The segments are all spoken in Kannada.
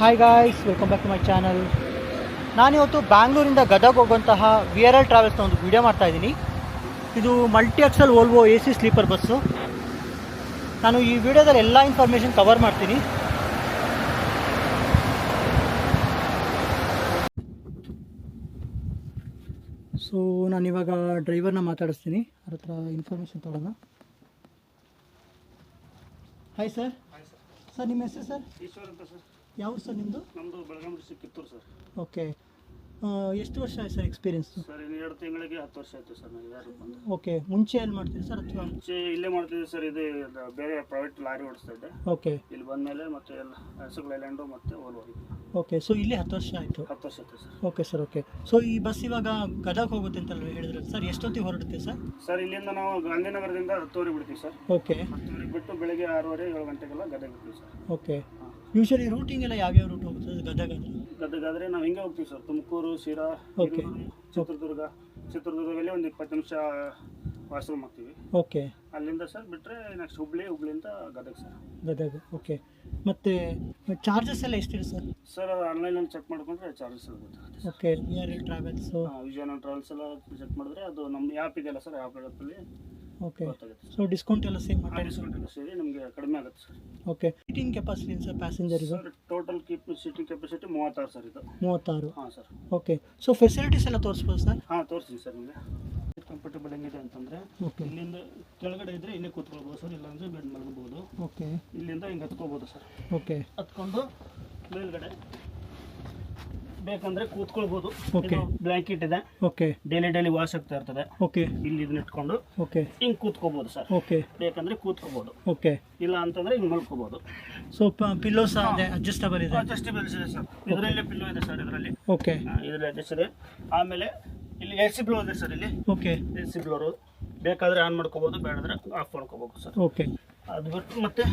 Hi guys welcome back to my channel ನಾನಿವತ್ತು ಬ್ಯಾಂಗ್ಳೂರಿಂದ ಗದಗ ಹೋಗುವಂತಹ ವಿ ಆರ್ ಎಲ್ ಟ್ರಾವೆಲ್ಸ್ನ ಒಂದು ವಿಡಿಯೋ ಮಾಡ್ತಾ ಇದ್ದೀನಿ. ಇದು multi axle Volvo A C sleeper bus ನಾನು ಈ ವಿಡಿಯೋದಲ್ಲಿ ಎಲ್ಲ ಇನ್ಫಾರ್ಮೇಷನ್ ಕವರ್ ಮಾಡ್ತೀನಿ. ಸೊ ನಾನಿವಾಗ ಡ್ರೈವರ್ನ ಮಾತಾಡಿಸ್ತೀನಿ. ಅವ್ರ ಹತ್ರ ಇನ್ಫಾರ್ಮೇಷನ್ ತೊಗೊಳ್ಳೋಣ. ಹಾಯ್ ಸರ್ ಸರ್ ನಿಮ್ಮ ಹೆಸರು ಸರ್ ಈಶ್ವರ್ ಅಂತ ಸರ್ ಯಾವ ಸರ್ ನಿಮ್ಮದು ನಮ್ಮದು Belagavi district Kittur sir. Okay. ಎಷ್ಟು ವರ್ಷ ಆಯ್ತು ಸರ್ ಎಕ್ಸ್ಪೀರಿಯನ್ಸ್ ಸರ್ ಇನ್ನು ಎರಡು ತಿಂಗಳಿಗೆ ಹತ್ತು ವರ್ಷ ಆಯ್ತು ಸರ್ ನನಗೆ ಯಾರು ಬಂದು. ಓಕೆ. ಮುಂಚೆ ಎಲ್ಲಿ ಮಾಡ್ತೀರಿ ಸರ್ ಅಥವಾ? ಮುಂಚೆ ಇಲ್ಲೇ ಮಾಡ್ತಿದ್ದೆ ಸರ್ ಇದು ಇದು ಬೇರೆ ಪ್ರೈವೇಟ್ ಲಾರಿ ಓಡಿಸ್ತಾ ಇದ್ದೆ. ಓಕೆ. ಇಲ್ಲಿ ಬಂದ ಮೇಲೆ ಮತ್ತೆ ಎಲ್ಲ ಹಸುಗಳ ಐಲ್ಯಾಂಡು ಮತ್ತೆ ಓಲ್ವೋ ಓಕೆ. ಸೊ ಇಲ್ಲಿ ಹತ್ತು ವರ್ಷ ಆಯಿತು. ಹತ್ತು ವರ್ಷ ಆಯಿತು sir. Okay sir okay. So ಈ ಬಸ್ ಇವಾಗ ಗದಗ ಹೋಗುತ್ತೆ ಅಂತ ಹೇಳಿದ್ರೆ ಸರ್ ಎಷ್ಟೊತ್ತಿಗೆ ಹೊರಡುತ್ತೆ ಸರ್? ಸರ್ ಇಲ್ಲಿಂದ ನಾವು ಗಾಂಧಿನಗರದಿಂದ ಹತ್ತುವರೆಗೆ ಬಿಡ್ತೀವಿ ಸರ್. ಓಕೆ. ಹತ್ತುವರೆಗೆ ಬಿಟ್ಟು ಬೆಳಿಗ್ಗೆ ಆರೂವರೆ ಏಳು ಗಂಟೆಗೆಲ್ಲ ಗದಗ ಬಿಡ್ತೀವಿ ಸರ್. ಓಕೆ. ಯೂಶಲಿ ರೂಟಿಂಗ್ ಎಲ್ಲ ಯಾವ್ಯಾವ ರೂಟ್ ಹೋಗುತ್ತೆ? ಗದಗ ಗದಗ ಗದಗಾದ್ರೆ ನಾವು ಹಿಂಗೆ ಹೋಗ್ತೀವಿ ಸರ್? ತುಮಕೂರು ಶಿರಾ ಓಕೆ ಚಿತ್ರದುರ್ಗ ಚಿತ್ರದುರ್ಗ. ಚಿತ್ರದುರ್ಗದಲ್ಲಿ ಒಂದು ಇಪ್ಪತ್ತು ನಿಮಿಷ ವಾಶ್ರೂಮ್ ಮಾಡ್ತೀವಿ. ಓಕೆ ಅಲ್ಲಿಂದ ಸರ್ ಬಿಟ್ಟರೆ ನೆಕ್ಸ್ಟ್ ಹುಬ್ಳಿ ಹುಬ್ಳಿಯಿಂದ ಗದಗ ಸರ್. ಗದಗ ಓಕೆ ಮತ್ತೆ ಚಾರ್ಜಸ್ ಎಲ್ಲ ಎಷ್ಟಿದೆ ಸರ್? ಸರ್ ಆನ್ಲೈನಲ್ಲಿ ಚೆಕ್ ಮಾಡ್ಕೊಂಡ್ರೆ ಚಾರ್ಜಸ್ ಗೊತ್ತಾಗುತ್ತೆ sir. Okay V R L travels ವಿಜಯನ travels ಎಲ್ಲ ಚೆಕ್ ಮಾಡಿದ್ರೆ ಅದು ನಮ್ಮ ಆ್ಯಪ್ ಇದೆಯಲ್ಲ ಸರ್ ಆ್ಯಪ್ ಆ್ಯಪಲ್ಲಿ ಓಕೆ ಸೊ ಡಿಸ್ಕೌಂಟ್ ಎಲ್ಲ ಸೇಮ್ ಸರ್ ಡಿಸ್ಕೌಂಟ್ ಎಲ್ಲ ಸೇರಿ ನಿಮಗೆ ಕಡಿಮೆ ಆಗುತ್ತೆ sir. Okay seating capacity sir ಪ್ಯಾಸೆಂಜರ್ಗೆ sir total keep seating capacity ಮೂವತ್ತಾರು ಸರ್ ಇದು. ಮೂವತ್ತಾರು? ಹಾಂ ಸರ್. ಓಕೆ ಸೊ ಫೆಸಿಲಿಟೀಸ್ ಎಲ್ಲ ತೋರಿಸ್ಬೋದು ಸರ್? ಹಾಂ ತೋರಿಸ್ತೀನಿ ಸರ್ ನಿಮಗೆ. ಕಂಫರ್ಟಬಲ್ ಹೆಂಗಿದೆ ಅಂತಂದರೆ ಓಕೆ ಇಲ್ಲಿಂದ ಕೆಳಗಡೆ ಇದ್ದರೆ ಇಲ್ಲೇ ಕೂತ್ಕೊಳ್ಬೋದು ಸರ್ ಇಲ್ಲಾಂದರೆ ಬೆಡ್ ಮಲಗಬಹುದು ಓಕೆ ಇಲ್ಲಿಂದ ಹಿಂಗೆ ಹತ್ಕೋಬೋದು ಸರ್. ಓಕೆ ಹತ್ಕೊಂಡು ಮೇಲ್ಗಡೆ ಬೇಕಂದ್ರೆ ಕೂತ್ಕೊಳ್ಬಹುದು ಓಕೆ ಬ್ಲ್ಯಾಂಕೆಟ್ ಇದೆ. ಓಕೆ ಡೈಲಿ ಡೈಲಿ ವಾಶ್ ಆಗ್ತಾ ಇರ್ತದೆ. ಓಕೆ ಇಲ್ಲಿ ಇದನ್ನ ಇಟ್ಕೊಂಡು ಓಕೆ ಹಿಂಗೆ ಕೂತ್ಕೋಬಹುದು ಸರ್. ಓಕೆ ಬೇಕಂದ್ರೆ ಕೂತ್ಕೋಬಹುದು ಓಕೆ ಇಲ್ಲ ಅಂತಂದ್ರೆ ಹಿಂಗ್ ಮಲ್ಕೋಬೋದು ಸೊ ಪಿಲ್ಲೋಸ್ ಅದೇ ಅಡ್ಜಸ್ಟಬಲ್ ಇದೆ. ಅಡ್ಜಸ್ಟಬಲ್ ಇದೆ ಸರ್. ಇದರಲ್ಲಿ ಪಿಲ್ಲೋ ಇದೆ ಸರ್ ಇದರಲ್ಲಿ. ಓಕೆ ಇದರಲ್ಲಿ ಅಡ್ಜಸ್ಟ್ ಇದೆ. ಆಮೇಲೆ ಇಲ್ಲಿ ಎ ಸಿ ಬ್ಲೋ ಇದೆ ಸರ್ ಇಲ್ಲಿ. ಓಕೆ ಎ ಸಿ ಬ್ಲೋರು ಬೇಕಾದ್ರೆ ಆನ್ ಮಾಡ್ಕೋಬಹುದು ಬೇಡಂದ್ರೆ ಆಫ್ ಮಾಡ್ಕೋಬೇಕು ಸರ್. ಓಕೆ ಅದು ಬಿಟ್ಟು ಮತ್ತೆ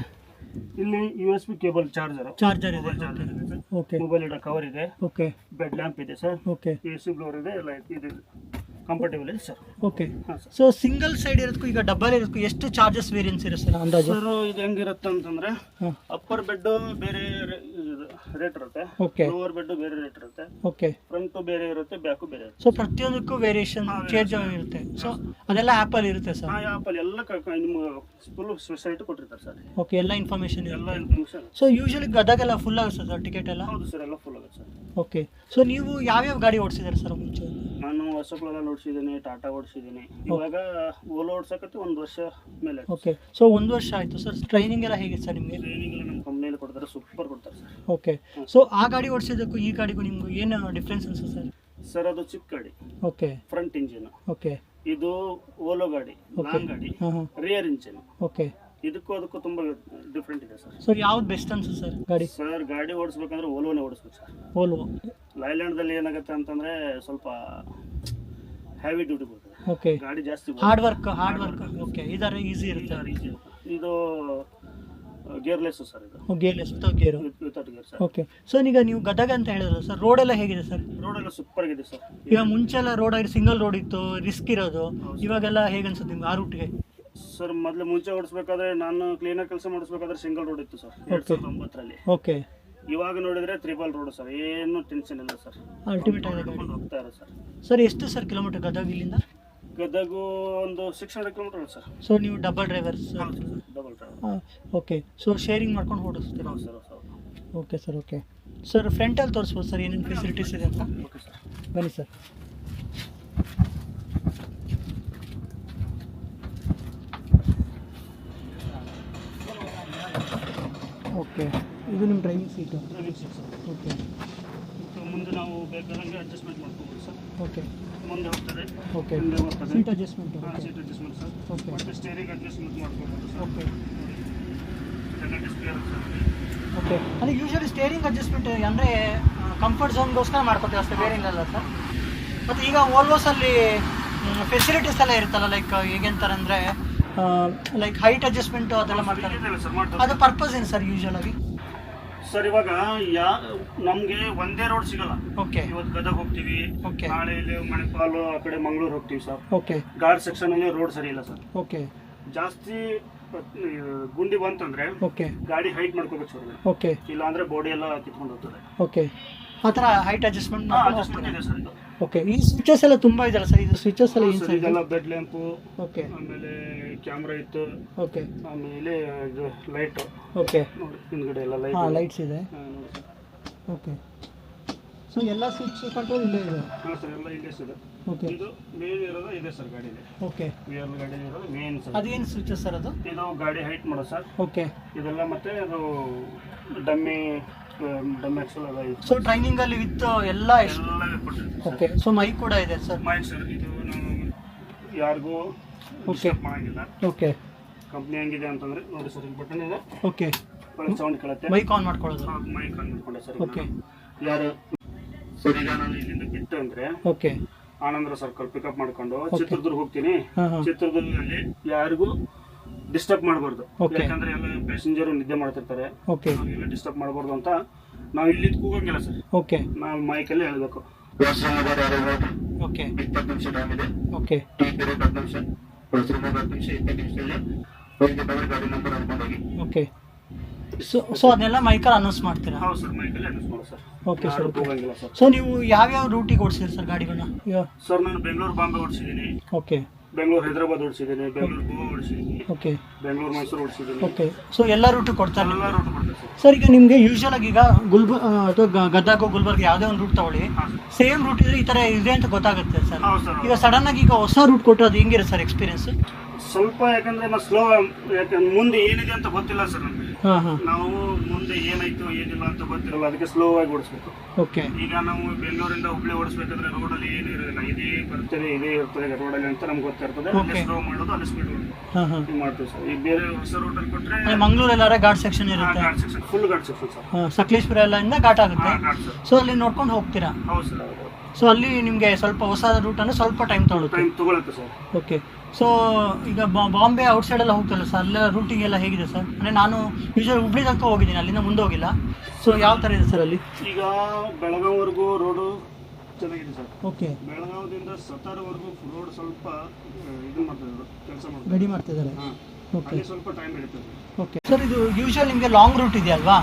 ಇಲ್ಲಿ U S B cable charger charger ಇದೆ. ಮೊಬೈಲ್ ಚಾರ್ಜರ್ ಇದೆ ಓಕೆ ಮೊಬೈಲ್ ಇಡೋ ಕವರ್ ಇದೆ. ಓಕೆ ಬೆಡ್ ಲ್ಯಾಂಪ್ ಇದೆ sir okay A C floor ಇದೆ ಎಲ್ಲ ಇದು. ಕಂಫರ್ಟೇಬಲ್ ಇದೆ sir okay so single side ಇರೋದಕ್ಕೂ ಈಗ ಡಬಲ್ ಇರೋದಕ್ಕೂ ಎಷ್ಟು ಚಾರ್ಜಸ್ ವೇರಿಯನ್ಸ್ ಇರುತ್ತೆ ಸರ್ ಅಂದಾಜು? ಸರ್ ಇದು ಹೆಂಗಿರುತ್ತೆ ಅಂತಂದ್ರೆ ಅಪ್ಪರ್ ಬೆಡ್ ಬೇರೆ ರೇಟ್ ಇರುತ್ತೆ. ಓಕೆ ಲೋವರ್ ಬೆಡ್ ಬೇರೆ ರೇಟ್ ಇರುತ್ತೆ. ಓಕೆ ಫ್ರಂಟ್ ಬೇರೆ ಇರುತ್ತೆ ಬ್ಯಾಕ್ ಬೇರೆ ಇರುತ್ತೆ. ಸೊ ಪ್ರತಿಯೊಂದಕ್ಕೂ ವೇರಿಯೇಷನ್ ಚೇಂಜ್ ಆಗಿರುತ್ತೆ. ಸೊ ಅದೆಲ್ಲ ಆ್ಯಪಲ್ಲಿ ಇರುತ್ತೆ ಸರ್ ಆ ಆ್ಯಪಲ್ಲಿ ಎಲ್ಲ ನಿಮ್ಗೆ ಫುಲ್ ಸೊಸೈಟಿ ಕೊಟ್ಟಿರ್ತಾರೆ ಸರ್ ಓಕೆ ಎಲ್ಲ ಇನ್ಫಾರ್ಮೇಷನ್ ಎಲ್ಲ ಇನ್ಫಾರ್ಮೇಷನ್ ಸೊ ಯೂಶಲಿ ಗದಗೆಲ್ಲ ಫುಲ್ ಆಗುತ್ತೆ ಸರ್ ಟಿಕೆಟ್ ಎಲ್ಲ? ಹೌದು ಸರ್ ಎಲ್ಲ ಫುಲ್ ಆಗುತ್ತೆ ಸರ್ ಓಕೆ ಸೊ ನೀವು ಯಾವ್ಯಾವ ಗಾಡಿ ಓಡಿಸಿದ್ದಾರೆ ಸರ್ ಮುಂಚೆ? ನಾನು ಹೊಸಗಳೆಲ್ಲ ಓಡಿಸಿದ್ದೀನಿ ಟಾಟಾ ಓಡಿಸಿದ್ದೀನಿ. ಇವಾಗ ಓಲೋ ಓಡ್ಸಕತ್ತೆ ಒಂದು ವರ್ಷ ಮೇಲೆ ಓಕೆ ಸೊ ಒಂದು ವರ್ಷ ಆಯಿತು ಸರ್ ಟ್ರೈನಿಂಗ್ ಎಲ್ಲ ಹೇಗೆ ಸರ್ ನಿಮಗೆ? ಟ್ರೈನಿಂಗ್ ಎಲ್ಲ ನಮ್ಮ ಕಂಪ್ನಿಯಲ್ಲಿ ಕೊಡ್ತಾರೆ ಸೂಪರ್ ಕೊಡ್ತಾರೆ ಸರ್ ಓಕೆ ಸೊ ಆ ಗಾಡಿ ಓಡಿಸಿದ್ದಕ್ಕೂ ಈ ಗಾಡಿಗೂ ನಿಮ್ಗೆ ಏನು ಡಿಫ್ರೆನ್ಸ್ ಅನ್ಸುತ್ತೆ ಸರ್ ಸರ್ ಅದು ಚಿಕ್ಕ ಗಾಡಿ. ಓಕೆ ಫ್ರಂಟ್ ಇಂಜಿನ್ ಓಕೆ ಇದು ಓಲೋ ಗಾಡಿ. ಲಾಂಗ್ ಗಾಡಿ ರಿಯರ್ ಇಂಜಿನ್ ಓಕೆ ಇದಕ್ಕೂ ಅದಕ್ಕೂ ತುಂಬಾ ಡಿಫ್ರೆಂಟ್ ಇದೆ ಸರ್ ಸರ್ ಯಾವ್ದು ಬೆಸ್ಟ್ ಅನ್ಸುತ್ತೆ ಸರ್ ಗಾಡಿ? ಸರ್ ಗಾಡಿ ಓಡಿಸ್ಬೇಕಂದ್ರೆ ಓಲೋನೇ ಓಡಿಸ್ಬೇಕು ಸರ್ ಓಲ್ವೋ ಲೈಲ್ಯಾಂಡ್ದಲ್ಲಿ ಏನಾಗುತ್ತೆ ಅಂತಂದ್ರೆ ಸ್ವಲ್ಪ ಹ್ಯಾವಿ ಡ್ಯೂಟಿ ಬರ್ತದೆ ಓಕೆ ಗಾಡಿ ಜಾಸ್ತಿ hard work hard work okay ಇದರ ಈಸಿ ಇರುತ್ತೆ. easy. ಇದು ಗೇರ್ಲೆಸ್ ಸರ್ ಇದು. Gearless gear without gear sir. Okay sir ಈಗ ನೀವು ಗದಗ ಅಂತ ಹೇಳಿದ್ರಲ್ಲ ಸರ್ ರೋಡ್ ಎಲ್ಲ ಹೇಗಿದೆ ಸರ್? ರೋಡ್ ಎಲ್ಲ ಸೂಪರ್ ಆಗಿದೆ ಸರ್. ಈಗ ಮುಂಚೆಲ್ಲ ರೋಡ್ ಆಗಿ ಸಿಂಗಲ್ ರೋಡ್ ಇತ್ತು ರಿಸ್ಕ್ ಇರೋದು. ಇವಾಗೆಲ್ಲ ಹೇಗೆ ಅನ್ಸುತ್ತೆ ನಿಮ್ಗೆ ಆ ರೂಟ್ಗೆ ಸರ್ ಮೊದಲು ಮುಂಚೆ ಓಡಿಸ್ಬೇಕಾದ್ರೆ ನಾನು ಕ್ಲೀನಾಗಿ ಕೆಲಸ ಮಾಡಿಸ್ಬೇಕಾದ್ರೆ ಸಿಂಗಲ್ ರೋಡ್ ಇತ್ತು ಸರ್. ಎರಡ್ ಸಾವಿರದ ಒಂಬತ್ತರಲ್ಲಿ. ಓಕೆ ಇವಾಗ ನೋಡಿದ್ರೆ ತ್ರಿಬಲ್ ರೋಡ್ ಸರ್ ಏನು ಟೆನ್ಷನ್ ಇಲ್ಲ ಸರ್. ಅಲ್ಟಿಮೇಟ್ ಆಗಿದೆ ಗಾಡಿ. ಹೋಗ್ತಾ ಇರೋ ಸರ್. ಸರ್ ಎಷ್ಟು ಸರ್ ಕಿಲೋಮೀಟರ್ ಗದಗ ಇಲ್ಲಿಂದ? ಗದಗ ಒಂದು six hundred kilometre sir. So ನೀವು double drivers double driver okay so sharing ಮಾಡ್ಕೊಂಡು ಓಡಿಸ್ತೀರಾ? ಹೌದು ಸರ್ ಹೌದು ಓಕೆ ಸರ್ ಓಕೆ ಸರ್ ಫ್ರಂಟಲ್ಲಿ ತೋರಿಸ್ಬೋದು ಸರ್ ಏನೇನು ಫೆಸಿಲಿಟೀಸ್ ಇದೆ ಅಂತ? ಓಕೆ ಸರ್ ಬನ್ನಿ ಸರ್ ಇದು ನಿಮ್ಮ driving seat driving seat sir okay ಮತ್ತು ಮುಂದೆ ನಾವು ಬೇಕಾದಂಗೆ ಅಡ್ಜಸ್ಟ್ಮೆಂಟ್ ಮಾಡ್ಕೋಬೋದು ಸರ್ ಓಕೆ ಮುಂದೆ ಹೋಗ್ತದೆ. ಓಕೆ ಮುಂದೆ ಹೋಗ್ತದೆ. ಸೀಟ್ ಅಡ್ಜಸ್ಟ್ಮೆಂಟ್ ಹಾಂ ಸೀಟ್ ಅಡ್ಜಸ್ಟ್ಮೆಂಟ್ ಸರ್ ಓಕೆ ಮತ್ತು ಸ್ಟೇರಿಂಗ್ ಅಡ್ಜಸ್ಟ್ಮೆಂಟ್ ಮಾಡ್ಕೋಬೋದು ಸರ್ ಓಕೆ ಎಲ್ಲ ಡಿಸ್ಪ್ಲೇ ಇರುತ್ತೆ ಓಕೆ ಅಂದರೆ ಯೂಶಲಿ ಸ್ಟೇರಿಂಗ್ ಅಡ್ಜಸ್ಟ್ಮೆಂಟ್ ಅಂದರೆ ಕಂಫರ್ಟ್ ಝೋನ್ಗೋಸ್ಕರ ಮಾಡ್ಕೋತೀವಿ ಅಷ್ಟೇ ಬೇರೆ ಇಲ್ಲ ಸರ್ ಮತ್ತು ಈಗ ಓಲ್ವೋಸಲ್ಲಿ ಫೆಸಿಲಿಟೀಸ್ ಎಲ್ಲ ಇರುತ್ತಲ್ಲ ಲೈಕ್ ಈಗೆಂತಾರೆ ಅಂದರೆ ಲೈಕ್ ಹೈಟ್ ಅಡ್ಜಸ್ಟ್ಮೆಂಟು ಅದೆಲ್ಲ ಮಾಡ್ತಾರೆ. ಅದು ಪರ್ಪಸ್ ಏನು ಸರ್ ಯೂಶಲ್ ಆಗಿ? ಸರ್ ಇವಾಗ ಯಾ ನಮಗೆ ಒಂದೇ ರೋಡ್ ಸಿಗಲ್ಲ. ಓಕೆ ಇವತ್ತು ಗದಗ ಹೋಗ್ತೀವಿ. ಓಕೆ ನಾಳೆ ಇಲ್ಲಿ ಮಣಿಪಾಲ್ ಆ ಕಡೆ ಮಂಗಳೂರು ಹೋಗ್ತೀವಿ ಸರ್ ಓಕೆ ಗಾರ್ಡ್ ಸೆಕ್ಷನ್ ಅಲ್ಲಿ ರೋಡ್ ಸರಿ ಇಲ್ಲ ಸರ್ ಓಕೆ ಜಾಸ್ತಿ ಗುಂಡಿ ಬಂತಂದ್ರೆ ಓಕೆ ಗಾಡಿ ಹೈಟ್ ಮಾಡ್ಕೋಬೇಕು ಸರ್ ಓಕೆ ಇಲ್ಲ ಅಂದ್ರೆ ಬಾಡಿ ಎಲ್ಲ ಕಿತ್ಕೊಂಡು ಹೋಗ್ತದೆ. ಓಕೆ ಆ ಥರ ಹೈಟ್ ಅಡ್ಜಸ್ಟ್ಮೆಂಟ್ ಅಡ್ಜಸ್ಟ್ಮೆಂಟ್ ಇದೆ ಸರ್ ಇದು ಓಕೆ ಈ ಸ್ವಿಚಸ್ ಎಲ್ಲ ತುಂಬಾ ಇದಲ್ಲ ಸರ್ ಇದು ಸ್ವಿಚಸ್ ಎಲ್ಲ ಏನು ಸರ್ ಇದೆಲ್ಲ ಬೆಡ್ ಲ್ಯಾಂಪು ಓಕೆ ಆಮೇಲೆ ಕ್ಯಾಮ್ರಾ ಇತ್ತು ಓಕೆ ಆಮೇಲೆ ಇದು ಲೈಟ್ ಓಕೆ ನೋಡಿ ಹಿಂದ್ಗಡೆ ಎಲ್ಲ ಲೈಟ್ ಹಾಂ ಲೈಟ್ಸ್ ಇದೆ. ಓಕೆ ಸೊ ಎಲ್ಲ ಸ್ವಿಚ್ ಕಂಟ್ರೋಲ್ ಇಲ್ಲೇ ಇದೆ? ಹಾಂ ಸರ್ ಎಲ್ಲ ಇದೆ ಸರ್ ಓಕೆ ಇದು ಮೇನ್ ಇರೋದು ಇದೆ ಸರ್ ಗಾಡಿಲಿ. ಓಕೆ ಆರ್ ಗಾಡಿ ಇರೋದು ಮೇನ್ ಸರ್ ಅದೇನು ಸ್ವಿಚಸ್ ಸರ್ ಅದು? ಇದು ಗಾಡಿ ಹೈಟ್ ಮಾಡೋ ಸರ್ ಓಕೆ ಇದೆಲ್ಲ ಮತ್ತೆ ಅದು ಡಮ್ಮಿ ಡಮ್ಮಿ ಎಕ್ಸಲ್ ಎಲ್ಲ ಇದೆ ಸೊ ಟ್ರೈನಿಂಗಲ್ಲಿ ವಿತ್ ಎಲ್ಲ ಎಷ್ಟು? ಎಲ್ಲ ಕೊಟ್ಟಿರ್ತೀವಿ ಓಕೆ ಸೊ ಮೈಕ್ ಕೂಡ ಇದೆ ಸರ್. ಮೈಕ್ ಸರ್ ಇದು ನಾವು ಯಾರಿಗೂ ಓಕೆ ಮಾಡಂಗಿಲ್ಲ. ಓಕೆ ಕಂಪ್ನಿ ಹೆಂಗಿದೆ ಅಂತಂದ್ರೆ ನೋಡಿ ಸರ್ ಬಟನ್ ಇದೆ. ಓಕೆ ಸೌಂಡ್ ಕೇಳುತ್ತೆ. ಮೈಕ್ ಆನ್ ಮಾಡ್ಕೊಳ್ಳೋದು. ಮೈಕ್ ಆನ್ ಮಾಡ್ಕೊಂಡೆ ಸರ್ ಓಕೆ ಯಾರು? ಸರ್ ಈಗ ನಾನು ಇಲ್ಲಿಂದ ಬಿಟ್ಟು ಅಂದ್ರೆ ಓಕೆ ಆನಂದ್ರ ಸರ್ಕಲ್ ಪಿಕಪ್ ಮಾಡ್ಕೊಂಡು ಚಿತ್ರದುರ್ಗ ಹೋಗ್ತೀನಿ. ಚಿತ್ರದುರ್ಗದಲ್ಲಿ ಯಾರಿಗೂ ಡಿಸ್ಟರ್ಬ್ ಮಾಡಬಾರ್ದು. Okay. ಯಾಕಂದ್ರೆ ಎಲ್ಲ ಪ್ಯಾಸೆಂಜರ್ ನಿದ್ದೆ ಮಾಡ್ತಿರ್ತಾರೆ. ಓಕೆ ಎಲ್ಲ ಡಿಸ್ಟರ್ಬ್ ಮಾಡಬಾರ್ದು ಅಂತ ನಾವು ಇಲ್ಲಿ ಕೂಗಂಗಿಲ್ಲ ಸರ್ ಓಕೆ ನಾವು ಮೈಕಲ್ಲೇ ಹೇಳ್ಬೇಕು. ಓಕೆ ಇಪ್ಪತ್ತು ನಿಮಿಷ ಟೈಮ್ ಇದೆ. ಓಕೆ ಟೀ ಪೀರಿಯಡ್ ಹತ್ತು ನಿಮಿಷ. ವಾಶ್ರೂಮ್ ಹತ್ತು ನಿಮಿಷ ಇಪ್ಪತ್ತು ನಿಮಿಷದಲ್ಲಿ ಗಾಡಿ ನಂಬರ್ ಹಾಕೊಂಡೋಗಿ ಓಕೆ ಸೊ ಸೊ ಅದನ್ನೆಲ್ಲ ಮೈಕಲ್ಲಿ ಅನೌನ್ಸ್ ಮಾಡ್ತೀರಾ? ಹೌದು ಸರ್ ಮೈಕಲ್ಲೇ ಅನೌನ್ಸ್ ಮಾಡಿ ಸರ್ ಓಕೆ ಸರ್ ಯಾರು ಕೂಗಂಗಿಲ್ಲ ಸರ್ ಸೊ ನೀವು ಯಾವ್ಯಾವ ರೂಟಿಗೆ ಓಡಿಸಿದ್ರಿ ಸರ್ ಗಾಡಿಗಳನ್ನ? ಸರ್ ನಾನು ಬೆಂಗಳೂರು ಬಾಂಬೆ ಓಡಿಸಿದ್ದೀನಿ. ಓಕೆ ಬೆಂಗಳೂರು ಹೈದರಾಬಾದ್ ಓಡಿಸಿದ್ದೀನಿ ಬೆಂಗಳೂರು ಗೋವಾ ಓಡಿಸಿದ್ದೀನಿ ಓಕೆ ಬೆಂಗಳೂರು ಮೈಸೂರು ಓಡಿಸಿದ್ದೀನಿ. ಓಕೆ ಸೊ ಎಲ್ಲ ರೂಟು ಕೊಡ್ತಾರೆ ಎಲ್ಲ ರೂಟ್ ಸರ್. ಸರ್ ಈಗ ನಿಮಗೆ ಯೂಶುವಲ್ ಆಗಿ ಈಗ ಗುಲ್ಬ ಅಥವಾ ಗದ್ದಾಗ ಗದಗ ಗುಲ್ಬರ್ಗ ಯಾವುದೇ ಒಂದು ರೂಟ್ ತಗೊಳ್ಳಿ. ಸೇಮ್ ರೂಟ್ ಇದ್ರೆ ಈ ಥರ ಇದೆ ಅಂತ ಗೊತ್ತಾಗುತ್ತೆ ಸರ್. ಹೌದು ಸರ್ ಈಗ ಸಡನ್ ಆಗಿ ಈಗ ಹೊಸ ರೂಟ್ ಕೊಟ್ಟರೆ ಅದು ಹೆಂಗಿರುತ್ತೆ ಸರ್ ಎಕ್ಸ್ಪೀರಿಯನ್ಸ್ ಸ್ವಲ್ಪ ಯಾಕಂದ್ರೆ ನಾವು ಸ್ಲೋ ಯಾಕಂದ್ರೆ ಮುಂದೆ ಏನಿದೆ ಅಂತ ಗೊತ್ತಿಲ್ಲ ಸರ್ ನಮಗೆ. ನಾವು ಮುಂದೆ ಏನಾಯ್ತು ಏನಿಲ್ಲ ಅಂತ ಗೊತ್ತಿರಲ್ಲ ಅದಕ್ಕೆ ಸ್ಲೋ ಆಗಿ ಓಡಿಸ್ಬೇಕು. ಓಕೆ. ಈಗ ನಾವು ಬೆಂಗಳೂರಿಂದ ಹುಬ್ಳಿ ಓಡಿಸ್ಬೇಕಾದ್ರೆ ರೋಡಲ್ಲಿ ಏನು ಇರೋದಿಲ್ಲ ಇದೇ ಬರ್ತದೆ ಇದೇ ಇರ್ತದೆ ರೋಡಲ್ಲಿ ಅಂತ ನಮ್ಗೆ ಗೊತ್ತಿರ್ತದೆ. ಅಲ್ಲಿ. ಸ್ಲೋ ಮಾಡೋದು ಅಲ್ಲಿ ಸ್ಪೀಡ್ ಹಾ ಹಾಂ. ಮಾಡ್ತೀವಿ ಸರ್. ಈಗ ಬೇರೆ ಹೊಸ ರೂಟಲ್ಲಿ ಕೊಟ್ಟರೆ ಮಂಗಳೂರೆಲ್ಲಾರ ಘಾಟ್ ಸೆಕ್ಷನ್ ಇರುತ್ತೆ. Section full ghat section sir. Sakleshpur ಎಲ್ಲ ಇಂದ ಘಾಟ್ ಆಗುತ್ತೆ. ಸೊ ಅಲ್ಲಿ ನೋಡ್ಕೊಂಡು ಹೋಗ್ತೀರಾ? ಹೌದು ಸರ್ ಸೊ ಅಲ್ಲಿ ನಿಮಗೆ ಸ್ವಲ್ಪ ಹೊಸ ರೂಟ್ ಅಂದ್ರೆ ಸ್ವಲ್ಪ ಟೈಮ್ ತಗೊಳ್ಳುತ್ತೆ ಟೈಮ್ ತಗೊಳುತ್ತೆ ಸರ್. ಓಕೆ. ಸೊ ಈಗ ಬಾಂಬೆ ಔಟ್ಸೈಡ್ ಎಲ್ಲ ಹೋಗ್ತಲ್ಲ ಸರ್ ಅಲ್ಲೆಲ್ಲ ರೂಟಿಂಗ್ ಎಲ್ಲ ಹೇಗಿದೆ ಸರ್ ಅಂದರೆ ನಾನು ಯೂಶಲ್ ಹುಬ್ಳಿ ತನಕ ಹೋಗಿದ್ದೀನಿ ಅಲ್ಲಿಂದ ಮುಂದೆ ಹೋಗಿಲ್ಲ. ಸೊ ಯಾವ ಥರ ಇದೆ ಸರ್ ಅಲ್ಲಿ? ಈಗ ಬೆಳಗಾವಿವರೆಗೂ ರೋಡು ಚೆನ್ನಾಗಿದೆ ಸರ್ ಓಕೆ ಬೆಳಗಾವದಿಂದ ಸತಾರವರೆಗೂ ರೋಡ್ ಸ್ವಲ್ಪ ಇದು ಮಾಡ್ತಾರೆ ಕೆಲಸ ಮಾಡ್ತಾರೆ ರೆಡಿ ಮಾಡ್ತಿದ್ದಾರೆ ಹಾಂ. ಓಕೆ ಸ್ವಲ್ಪ ಟೈಮ್ ಹಿಡಿತದೆ ಓಕೆ ಸರ್ ಇದು ಯೂಶ್ವಲ್ ನಿಮಗೆ ಲಾಂಗ್ ರೂಟ್ ಇದೆಯಲ್ವಾ?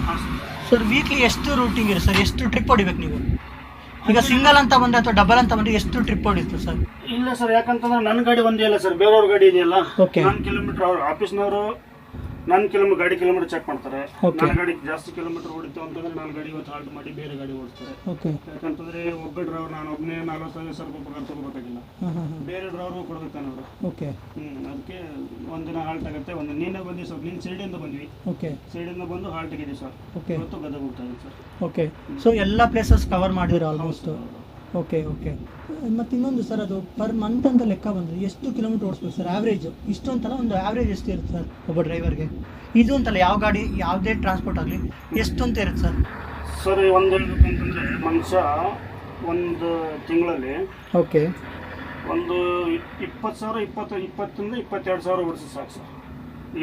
ಸರ್ ವೀಕ್ಲಿ ಎಷ್ಟು ರೂಟಿಂಗ್ ಇದೆ ಸರ್ ಎಷ್ಟು ಟ್ರಿಪ್ ಹೊಡಿಬೇಕು ನೀವು? ಈಗ ಸಿಂಗಲ್ ಅಂತ ಬಂದ್ರೆ ಅಥವಾ ಡಬಲ್ ಅಂತ ಬಂದ್ರೆ ಎಷ್ಟು ಟ್ರಿಪ್ ಹೊಡಿತು ಸರ್ ಇಲ್ಲ ಸರ್ ಯಾಕಂತಂದ್ರೆ ನನ್ನ ಗಾಡಿ ಒಂದೇ ಅಲ್ಲ ಸರ್ ಬೇರೆಯವ್ರ ಗಾಡಿ ಇದೆಯಲ್ಲ Okay. ಕಿಲೋಮೀಟರ್ ಅವ್ರ ಆಫೀಸ್ನವರು ನನ್ನ ಕಿಲೋಮೀಟರ್ ಗಾಡಿ ಕಿಲೋಮೀಟರ್ ಚೆಕ್ ಮಾಡ್ತಾರೆ. ನನ್ನ ಗಾಡಿ ಜಾಸ್ತಿ ಕಿಲೋಮೀಟರ್ ಓಡಿತು ಅಂತಂದ್ರೆ ನನ್ನ ಗಾಡಿ ಇವತ್ತು ಹಾಲ್ಟ್ ಮಾಡಿ ಬೇರೆ ಗಾಡಿ ಓಡಿಸ್ತಾರೆ. ಯಾಕಂತಂದ್ರೆ ಒಬ್ಬ ಡ್ರೈವರ್ ನಾನು ಒಬ್ಬನೇ ನಲ್ವತ್ತೈದು ಸಾವಿರ ರೂಪಾಯಿ ಪಗಾರ ತಗೋಬೇಕಾಗಿಲ್ಲ. ಬೇರೆ ಡ್ರೈವರ್ಗೂ ಕೊಡ್ಬೇಕಾನೆ ಅವರು. ಓಕೆ ಹ್ಞೂ ಅದಕ್ಕೆ ಒಂದಿನ ಹಾಲ್ಟ್ ಆಗುತ್ತೆ ಒಂದು ನೀನೇ ಬಂದ್ವಿ ಸರ್ ನೀನು ಸೈಡಿಂದ ಬಂದ್ವಿ. ಓಕೆ ಸೈಡಿಂದ ಬಂದು ಹಾಲ್ಟ್ ಆಗಿದೆ ಸರ್. ಓಕೆ ಇವತ್ತು ಗದಗ ಹೋಗ್ತಾ ಇದೆ ಸರ್. ಓಕೆ ಸೊ ಎಲ್ಲ ಪ್ಲೇಸಸ್ ಕವರ್ ಮಾಡಿದ್ರೆ ಆಲ್ಮೋಸ್ಟ್ ಓಕೆ ಓಕೆ ಮತ್ತು ಇನ್ನೊಂದು ಸರ್ ಅದು ಪರ್ ಮಂತ್ ಅಂತ ಲೆಕ್ಕ ಬಂದರೆ ಎಷ್ಟು ಕಿಲೋಮೀಟರ್ ಓಡಿಸ್ಬೇಕು ಸರ್ ಆವ್ರೇಜ್ ಇಷ್ಟು ಅಂತಲ್ಲ ಒಂದು ಆವ್ರೇಜ್ ಎಷ್ಟು ಇರುತ್ತೆ ಸರ್ ಒಬ್ಬ ಡ್ರೈವರ್ಗೆ ಇದು ಅಂತಲ್ಲ ಯಾವ ಗಾಡಿ ಯಾವುದೇ ಟ್ರಾನ್ಸ್ಪೋರ್ಟ್ ಆಗಲಿ ಎಷ್ಟು ಅಂತ ಇರುತ್ತೆ ಸರ್ ಸರ್ ಒಂದು ಹೇಳ್ಬೇಕು ಅಂತಂದ್ರೆ ಮನುಷ್ಯ ಒಂದು ತಿಂಗಳಲ್ಲಿ ಓಕೆ ಒಂದು ಇಪ್ಪತ್ತು ಸಾವಿರ ಇಪ್ಪತ್ತು ಇಪ್ಪತ್ತರಿಂದ ಇಪ್ಪತ್ತೆರಡು ಸಾವಿರ ಓಡಿಸಿ ಸಾಕು ಸರ್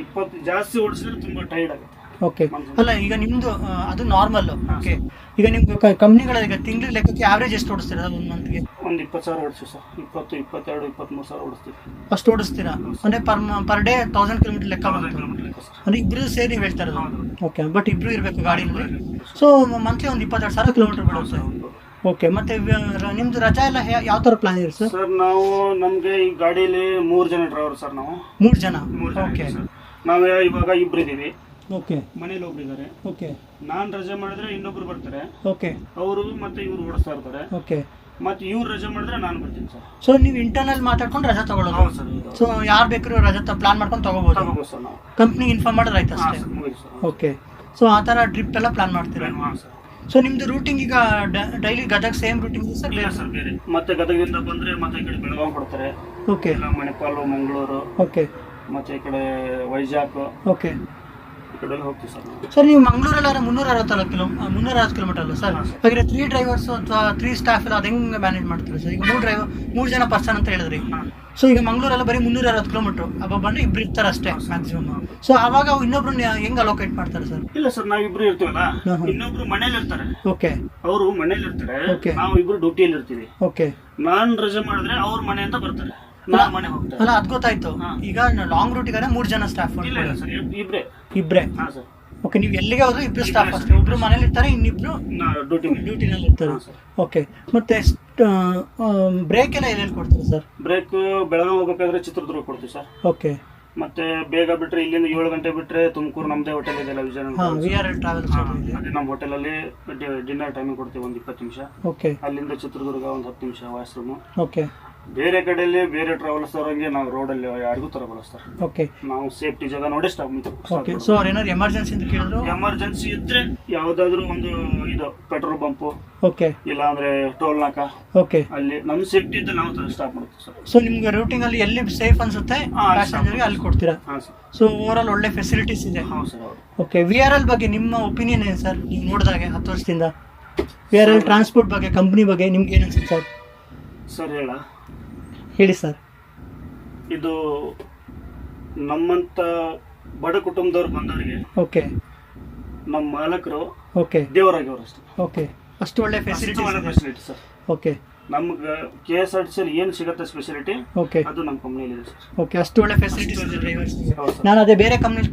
ಇಪ್ಪತ್ತು ಜಾಸ್ತಿ ಓಡಿಸಿದ್ರೆ ತುಂಬ ಟೈರ್ಡ್ ಆಗುತ್ತೆ. ಓಕೆ. ಅಲ್ಲ ಈಗ ನಿಮ್ಮದು ಅದು ನಾರ್ಮಲ್ ಓಕೆ. ಈಗ ನಿಮ್ಗೆ ಕಂಪ್ನಿಗಳಲ್ಲಿ ಈಗ ತಿಂಗಳ ಲೆಕ್ಕಕ್ಕೆ ಆವ್ರೇಜ್ ಎಷ್ಟು ಓಡಿಸ್ತೀರಾ? ಒಂದು ಮಂತ್ಗೆ ಒಂದು ಇಪ್ಪತ್ತು ಸಾವಿರ ಓಡಿಸ್ತೀವಿ ಸರ್. ಇಪ್ಪತ್ತು ಇಪ್ಪತ್ತೆರಡು ಇಪ್ಪತ್ತ್ಮೂರು ಸಾವಿರ ಓಡಿಸ್ತೀವಿ. ಅಷ್ಟು ಓಡಿಸ್ತೀರಾ? ಅಂದರೆ per per day thousand kilometre ಲೆಕ್ಕ ಅಂದರೆ ಇಬ್ಬರು ಸೇರಿ ನೀವು ಹೇಳ್ತಾ ಇರೋದು ಓಕೆ ಬಟ್ ಇಬ್ಬರು ಇರಬೇಕು ಗಾಡಿನಲ್ಲಿ ಸೊ ಮಂತ್ಲಿ ಒಂದು ಇಪ್ಪತ್ತೆರಡು ಸಾವಿರ ಕಿಲೋಮೀಟರ್ ಬಿಡುತ್ತೆ ಓಕೆ ಮತ್ತೆ ನಿಮ್ದು ರಜಾ ಎಲ್ಲ ಯಾವ ತರ ಪ್ಲಾನ್ ಇದೆ ಸರ್? ಸರ್ ನಾವು ನಮಗೆ ಈ ಗಾಡೀಲಿ ಮೂರು ಜನ ಡ್ರೈವರ್ ಸರ್ ನಾವು. ಮೂರು ಜನ? ಓಕೆ. ನಾವು ಇವಾಗ ಇಬ್ರು ಇದ್ದೀವಿ. ಓಕೆ ಮನೇಲಿ ಒಬ್ರಿದ್ದಾರೆ ಓಕೆ ನಾನು ರಜೆ ಮಾಡಿದ್ರೆ ಇನ್ನೊಬ್ರು ಬರ್ತಾರೆ. ಓಕೆ ಅವರು ಮತ್ತೆ ಇವ್ರು ಓಡಿಸ್ತಾ ಇರ್ತಾರೆ ಓಕೆ ಮತ್ತೆ ಇವ್ರು ರಜೆ ಮಾಡಿದ್ರೆ ನಾನು ಬರ್ತೀನಿ ಸರ್. ಸೊ ನೀವು ಇಂಟರ್ನಲ್ ಮಾತಾಡ್ಕೊಂಡು ರಜಾ ತಗೊಳ್ಳೋದು? ಹೌದು ಸರ್. ಸೊ ಯಾರು ಬೇಕಾದ್ರೂ ರಜಾ ಪ್ಲಾನ್ ಮಾಡ್ಕೊಂಡು ತಗೋಬೋದು? ತಗೋಬೋದು ಸರ್ ನಾವು. ಕಂಪ್ನಿಗೆ ಇನ್ಫಾರ್ಮ್ ಮಾಡಿದ್ರೆ ಆಯ್ತು ಹಾಂ ಅಷ್ಟೇ ಸರ್ ಮುಗಿದು ಸರ್ ಓಕೆ ಸೊ ಆ ಥರ ಟ್ರಿಪ್ ಎಲ್ಲ ಪ್ಲಾನ್ ಮಾಡ್ತೀರಾ? ಹಾಂ ಸರ್. ಸೊ ನಿಮ್ದು ರೂಟಿಂಗ್ ಈಗ daily Gadag same routing sir? ಇಲ್ಲ ಸರ್ ಬೇರೆ. ಮತ್ತೆ ಗದಗದಿಂದ ಬಂದ್ರೆ ಮತ್ತೆ ಈ ಕಡೆ ಬೆಳಗಾವಿ ಕೊಡ್ತಾರೆ. ಓಕೆ ಇಲ್ಲ ಮಣಿಪಾಲು ಮಂಗಳೂರು. ಓಕೆ ಮತ್ತೆ ಈ ಕಡೆ ವೈಜಾಗ್. ಓಕೆ ಹೋಗ್ತೀವಿ ಸರ್ ನಾವು. ಸರ್ ನೀವು ಮಂಗಳೂರಲ್ಲಾರ ಮುನ್ನೂರ ಅರವತ್ತಲ್ಲ ಕಿಲೋ ಮುನ್ನೂರ ಅರವತ್ತು ಕಿಲೋಮೀಟರ್ ಅಲ್ಲ ಸರ್? ಹಾಗಾದ್ರೆ ತ್ರೀ ಡ್ರೈವರ್ಸ್ ಅಥವಾ ತ್ರೀ ಸ್ಟಾಫ್ ಎಲ್ಲ ಅದು ಹೆಂಗೆ ಮ್ಯಾನೇಜ್ ಮಾಡ್ತಾರೆ ಸರ್? ಈಗ ಮೂರು ಡ್ರೈವರ್ ಮೂರು ಜನ ಪರ್ಸನ್ ಅಂತ ಹೇಳಿದ್ರಿ. ಸೊ ಈಗ ಮಂಗಳೂರೆಲ್ಲ ಬರೀ ಮುನ್ನೂರ ಅರವತ್ತು ಕಿಲೋಮೀಟರ್ ಅಬ್ಬ ಬಂದ್ರೆ ಇಬ್ರು ಇರ್ತಾರೆ ಅಷ್ಟೇ ಮ್ಯಾಕ್ಸಿಮಮ್ ಸೊ ಆವಾಗ ಇನ್ನೊಬ್ರು ಹೆಂಗ್ ಅಲೋಕೇಟ್ ಮಾಡ್ತಾರೆ ಸರ್? ಇಲ್ಲ ಸರ್ ನಾವಿಬ್ರು ಇರ್ತೀವಲ್ಲ? ಹಾ, ಹಾ. ಇನ್ನೊಬ್ರು ಮನೇಲಿ ಇರ್ತಾರೆ. ಓಕೆ. ಅವರು ಮನೇಲಿ ಇರ್ತಾರೆ. ಓಕೆ. ನಾವು ಇಬ್ರು ಡ್ಯೂಟಿಯಲ್ಲಿ ಇರ್ತೀವಿ. ಓಕೆ. ನಾನ್ ರಜೆ ಮಾಡಿದ್ರೆ ಅವ್ರ ಅಂತ ಬರ್ತಾರೆ. ನಾನು ಮನೆ ಹೋಗ್ತಾರೆ. ಅಲ್ಲ ಅದ್ ಗೊತ್ತಾಯ್ತು. ಈಗ ಲಾಂಗ್ ರೂಟಿಗಾರೆ ಮೂರ್ ಜನ ಸ್ಟಾಫ್ ಇಬ್ರೇ. ಇಬ್ರೆ. ಹಾಂ ಸರ್. ಓಕೆ ನೀವು ಎಲ್ಲಿಗೆ ಹೋದ್ರು ಇಬ್ಬರು ಸ್ಟಾಫ್ ಅಷ್ಟೇ. ಒಬ್ರು ಮನೇಲಿ ಇರ್ತಾರೆ ಇನ್ನಿಬ್ರು ಡ್ಯೂಟಿ ಡ್ಯೂಟಿನಲ್ಲಿ ಇರ್ತಾರೆ ಹಾಂ ಸರ್. ಓಕೆ ಮತ್ತೆ ಬ್ರೇಕ್ ಎಲ್ಲ ಎಲ್ಲೆಲ್ಲಿ ಕೊಡ್ತಾರೆ ಸರ್ ಬ್ರೇಕ್ ಬೆಳಗಾವಿ ಹೋಗಬೇಕಾದ್ರೆ ಚಿತ್ರದುರ್ಗ ಕೊಡ್ತೀವಿ ಸರ್. ಓಕೆ ಮತ್ತೆ ಬೇಗ ಬಿಟ್ರೆ ಇಲ್ಲಿಂದ ಏಳು ಗಂಟೆ ಬಿಟ್ರೆ ತುಮಕೂರು ನಮ್ದೇ ಹೋಟೆಲ್ ಇದೆಯಲ್ಲ ಇದೆ. ಅದೇ ನಮ್ಮ ಹೋಟೆಲಲ್ಲಿ ಡಿನ್ನರ್ ಟೈಮಿಂಗ್ ಕೊಡ್ತೀವಿ ಒಂದು ಇಪ್ಪತ್ತು ನಿಮಿಷ. ಓಕೆ ಅಲ್ಲಿಂದ ಚಿತ್ರದುರ್ಗ ಒಂದು ಹತ್ತು ನಿಮಿಷ ವಾಶ್ರೂಮ್. ಓಕೆ ಬೇರೆ ಕಡೆಯಲ್ಲಿ ಬೇರೆ ಟ್ರಾವೆಲ್ಸ್ ಅವರಂಗೆ ನಾವು ರೋಡಲ್ಲಿ ಯಾರಿಗೂ ತರಬಲ್ಲ ಸರ್ ಓಕೆ ನಾವು ಸೇಫ್ಟಿ ಜಾಗ ನೋಡಿ ಸ್ಟಾಪ್ ಓಕೆ ಸೊ ಅವ್ರು ಏನಾದ್ರು ಎಮರ್ಜೆನ್ಸಿ ಅಂತ ಕೇಳಿದ್ರು? ಎಮರ್ಜೆನ್ಸಿ ಇದ್ರೆ ಯಾವ್ದಾದ್ರು ಒಂದು ಇದು ಪೆಟ್ರೋಲ್ ಪಂಪ್ ಓಕೆ ಇಲ್ಲ ಅಂದ್ರೆ ಟೋಲ್ ನಾಕ. ಓಕೆ ಅಲ್ಲಿ ನಮ್ಮ ಸೇಫ್ಟಿ ಅಂತ ನಾವು ಸ್ಟಾಪ್ ಮಾಡ್ತೀವಿ ಸರ್ ಸೊ ನಿಮ್ಗೆ ರೂಟಿಂಗ್ ಅಲ್ಲಿ ಎಲ್ಲಿ ಸೇಫ್ ಅನ್ಸುತ್ತೆ? ಪ್ಯಾಸೆಂಜರ್ಗೆ ಅಲ್ಲಿ ಕೊಡ್ತೀರಾ? ಸೊ ಓವರ್ ಆಲ್ ಒಳ್ಳೆ ಫೆಸಿಲಿಟೀಸ್ ಇದೆ. Sir okay V R L ಬಗ್ಗೆ ನಿಮ್ಮ ಒಪಿನಿಯನ್ ಏನು ಸರ್ ನೀವು ನೋಡಿದಾಗೆ ಹತ್ತು ವರ್ಷದಿಂದ. ವಿ ಆರ್ ಎಲ್ ಟ್ರಾನ್ಸ್ಪೋರ್ಟ್ ಬಗ್ಗೆ ಕಂಪ್ನಿ ಬಗ್ಗೆ ನಿಮ್ಗೆ ಏನು ಅನ್ಸುತ್ತೆ ಸರ್ ಸರ್ ಹೇಳ. ಹೇಳಿ ಸರ್. ಇದು ನಮ್ಮಂತ ಬಡ ಕುಟುಂಬದವ್ರು ಬಂದವರಿಗೆ ಓಕೆ. ನಮ್ಮ ಮಾಲಕರು ಓಕೆ. ದೇವರಾಗಿವ್ರು ಅಷ್ಟೇ ಓಕೆ. ಅಷ್ಟು ಒಳ್ಳೆ ಫೆಸಿಲಿಟಿ ಫೆಸಿಲಿಟಿ ಸರ್. ಓಕೆ. ನಮ್ಗೆ ಕೆ ಎಸ್ ಆರ್ ಟಿ ಸಿಯಲ್ಲಿ ಏನು ಸಿಗುತ್ತೆ ಸ್ಪೆಷಾಲಿಟಿ ಓಕೆ ಅದು ನಮ್ಮ ಕಂಪ್ನಿಯಲ್ಲಿ ಇದೆ ಸರ್ ಓಕೆ ಅಷ್ಟು ಒಳ್ಳೆ ಫೆಸಿಲಿಟೀಸ್ ಇದೆ ಡ್ರೈವರ್ಸ್ ಹೌದು ಸರ್ ನಾನು ಅದೇ ಬೇರೆ ಕಂಪ್ನಿ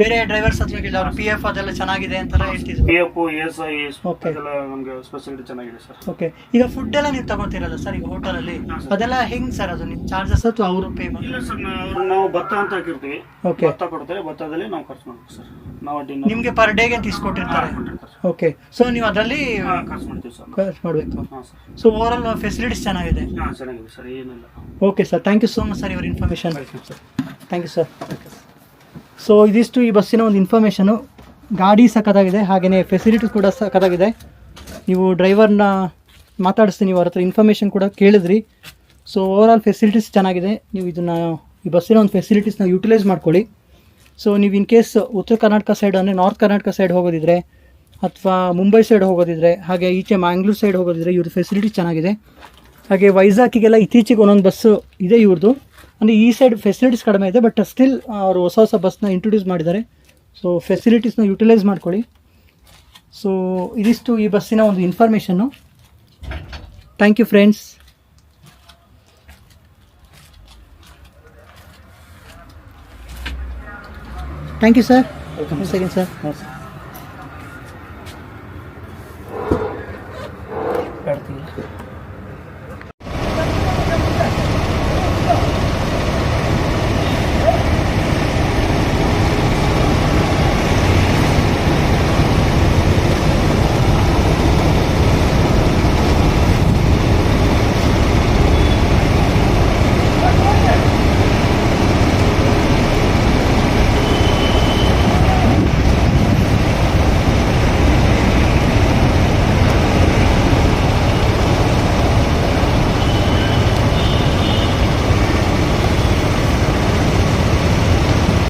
ಬೇರೆ ಡ್ರೈವರ್ಸ್ ಹತ್ರ ಕೇಳಿ ಅವ್ರು ಪಿ ಎಫ್ ಅದೆಲ್ಲ ಚೆನ್ನಾಗಿದೆ ಅಂತೆಲ್ಲ ಹೇಳ್ತಿದ್ರು. P F S I Okay. ಅದೆಲ್ಲ ನಮಗೆ ಸ್ಪೆಷಾಲಿಟಿ ಚೆನ್ನಾಗಿದೆ ಸರ್ ಓಕೆ ಈಗ ಫುಡ್ ಎಲ್ಲ ನೀವು ತಗೋತೀರಲ್ಲ ಸರ್ ಈಗ ಹೋಟೆಲಲ್ಲಿ ಅಲ್ಲಿ. ಅದೆಲ್ಲ ಹೆಂಗ್ ಸರ್ ಅದು? ನಿಮ್ಮ ಚಾರ್ಜಸ್ ಅಥವಾ ಅವರು ಪೇ ಮಾಡಿ ಇಲ್ಲ ಸರ್ ನಾವು ಭತ್ತ ಅಂತ ಹಾಕಿರ್ತೀವಿ. ಓಕೆ ಭತ್ತ ಕೊಡ್ತಾರೆ ಭತ್ತದಲ್ಲಿ ನಾವು ಖರ್ಚು ಮಾಡ್ಬೇಕು ಸರ್ ನಿಮಗೆ ಪರ್ ಡೇಗೆ ಅಂತ ಇಸ್ಕೊಟ್ಟಿರ್ತಾರೆ ಓಕೆ ಸೊ ನೀವು ಅದರಲ್ಲಿ ಖರ್ಚು ಮಾಡಬೇಕು. ಸೊ ಓವರ್ ಆಲ್ ಫೆಸಿಲಿಟೀಸ್ ಚೆನ್ನಾಗಿದೆ? Okay sir. Thank you so much sir ಇವರ್ information thank you sir so ಇದಿಷ್ಟು ಈ ಬಸ್ಸಿನ ಒಂದು ಇನ್ಫಾರ್ಮೇಷನು ಗಾಡಿ ಸಖತ್ತಾಗಿದೆ ಹಾಗೆಯೇ ಫೆಸಿಲಿಟೀಸ್ ಕೂಡ ಸಖತ್ತಾಗಿದೆ ನೀವು ಡ್ರೈವರ್ನ ಮಾತಾಡಿಸ್ತೀನಿ ನೀವು ಅವ್ರ ಹತ್ರ ಇನ್ಫಾರ್ಮೇಷನ್ ಕೂಡ ಕೇಳಿದ್ರಿ. ಸೊ ಓವರ್ ಆಲ್ ಫೆಸಿಲಿಟೀಸ್ ಚೆನ್ನಾಗಿದೆ. ನೀವು ಇದನ್ನು ಈ ಬಸ್ಸಿನ ಒಂದು ಫೆಸಿಲಿಟೀಸ್ನ ಯೂಟಿಲೈಸ್ ಮಾಡ್ಕೊಳ್ಳಿ. ಸೊ ನೀವು in case Uttara Karnataka side ಅಂದರೆ ನಾರ್ತ್ ಕರ್ನಾಟಕ ಸೈಡ್ ಹೋಗೋದಿದ್ರೆ ಅಥವಾ ಮುಂಬೈ ಸೈಡ್ ಹೋಗೋದಿದ್ರೆ, ಹಾಗೆ ಈಚೆ ಮ್ಯಾಂಗ್ಳೂರ್ ಸೈಡ್ ಹೋಗೋದಿದ್ರೆ ಇವ್ರ ಫೆಸಿಲಿಟಿ ಚೆನ್ನಾಗಿದೆ. ಹಾಗೆ ವೈಜಾಕಿಗೆಲ್ಲ ಇತ್ತೀಚೆಗೆ ಒಂದೊಂದು ಬಸ್ಸು ಇದೆ ಇವ್ರದ್ದು ಅಂದರೆ ಈ ಸೈಡ್ ಫೆಸಿಲಿಟೀಸ್ ಕಡಿಮೆ ಇದೆ ಬಟ್ ಸ್ಟಿಲ್ ಅವರು ಹೊಸ ಹೊಸ ಬಸ್ನ ಇಂಟ್ರೊಡ್ಯೂಸ್ ಮಾಡಿದ್ದಾರೆ. ಸೊ ಫೆಸಿಲಿಟೀಸ್ನ ಯುಟಿಲೈಸ್ ಮಾಡ್ಕೊಳ್ಳಿ. ಸೊ ಇದಿಷ್ಟು ಈ ಬಸ್ಸಿನ ಒಂದು information thank you friends thank you sir second sir